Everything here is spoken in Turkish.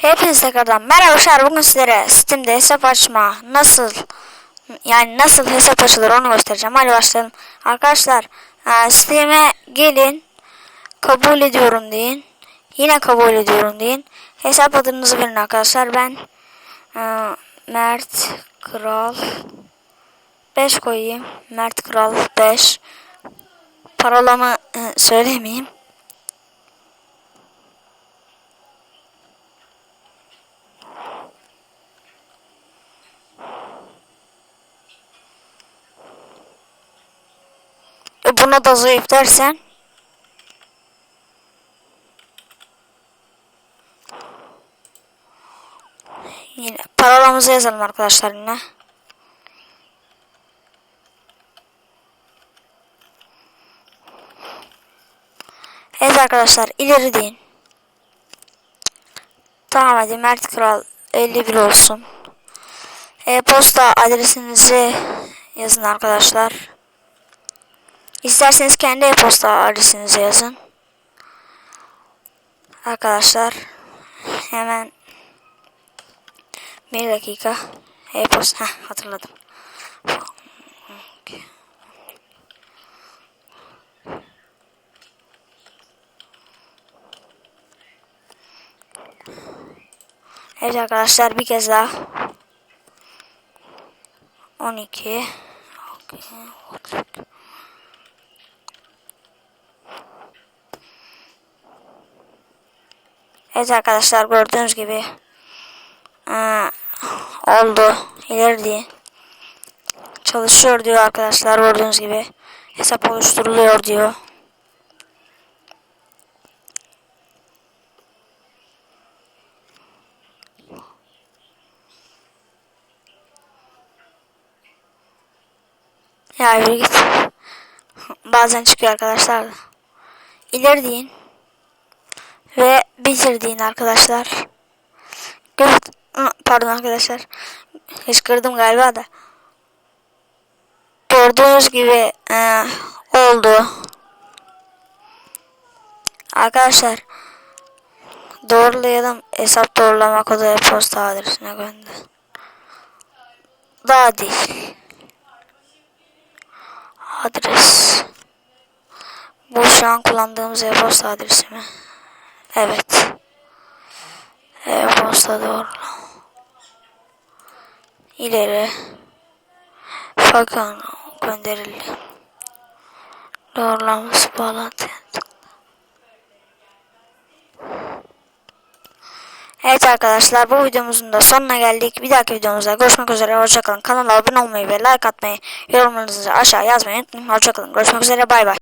Hepinize tekrardan merhaba arkadaşlar. Bugün sizlere Steam'de hesap açma nasıl yani nasıl hesap açılır onu göstereceğim. Hadi başlayalım. Arkadaşlar e, Steam'e gelin kabul ediyorum deyin. Yine kabul ediyorum deyin. Hesap adınızı verin arkadaşlar. Ben e, Mert Kral 5 koyayım. Mert Kral 5 parolamı e, söylemeyeyim buna da zayıf dersen yine parolamızı yazalım arkadaşlar yine. Evet arkadaşlar ileri deyin. Tamam hadi Mert Kral 51 olsun. E-posta adresinizi yazın arkadaşlar. İsterseniz kendi e-posta adresinizi yazın. Arkadaşlar hemen bir dakika e-posta hatırladım. Evet arkadaşlar bir kez daha 12 okay. Evet arkadaşlar gördüğünüz gibi oldu ileri çalışıyor diyor arkadaşlar gördüğünüz gibi hesap oluşturuluyor diyor. Ya yürü git. Bazen çıkıyor arkadaşlar. İleri. Ve bitirdiğin arkadaşlar. Evet. Pardon arkadaşlar. Hışkırdım galiba da. Gördüğünüz gibi e, oldu. Arkadaşlar doğrulayalım. Hesap doğrulama kodu e-posta adresine gönder. Daha değil. Adres. Bu şu an kullandığımız e-posta adresi mi? Evet. E-posta doğru. İleri. Fakan gönderildi. Doğrulanması bağlantı. Evet arkadaşlar bu videomuzun da sonuna geldik. Bir dahaki videomuzda görüşmek üzere. Hoşçakalın. Kanala abone olmayı ve like atmayı, yorumlarınızı aşağı yazmayı unutmayın. Hoşçakalın. Görüşmek üzere. Bay bay.